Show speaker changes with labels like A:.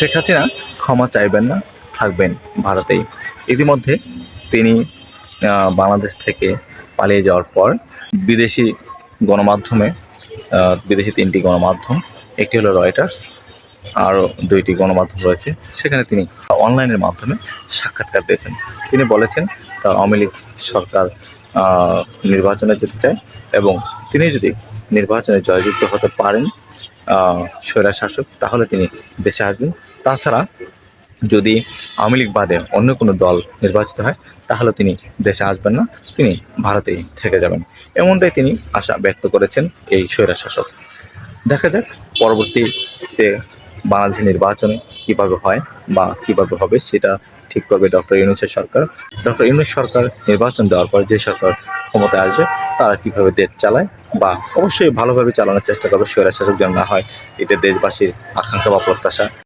A: শেখ হাসিনা ক্ষমা চাইবেন না, থাকবেন ভারতেই। ইতিমধ্যে তিনি বাংলাদেশ থেকে পালিয়ে যাওয়ার পর বিদেশি গণমাধ্যমে বিদেশি তিনটি গণমাধ্যম, একটি হলো রয়টার্স আরও দুইটি গণমাধ্যম রয়েছে, সেখানে তিনি অনলাইনের মাধ্যমে সাক্ষাৎকার দিয়েছেন। তিনি বলেছেন তার আওয়ামী লীগ সরকার নির্বাচনে যেতে চায় এবং তিনি যদি নির্বাচনে জয়যুক্ত হতে পারেন স্বৈরা শাসক, তাহলে তিনি দেশে আসবেন। তাছাড়া যদি আওয়ামী লীগ বাদে অন্য কোনো দল নির্বাচিত হয়, তাহলে তিনি দেশে আসবেন না, তিনি ভারতেই থেকে যাবেন। এমনটাই তিনি আশা ব্যক্ত করেছেন এই স্বৈরা শাসক। দেখা যাক পরবর্তীতে বাংলাদেশের নির্বাচনে কীভাবে হয় বা কীভাবে হবে, সেটা ঠিক করবে ডক্টর ইউনুসের সরকার। ডক্টর ইউনুস সরকার নির্বাচন দেওয়ার পর যে সরকার ক্ষমতায় আসবে, তারা কীভাবে দেশ চালায় বা অবশ্যই ভালোভাবে চালানোর চেষ্টা করবে স্বৈরাশাসক যেন না হয়। এটা দেশবাসীর আকাঙ্ক্ষা বা প্রত্যাশা।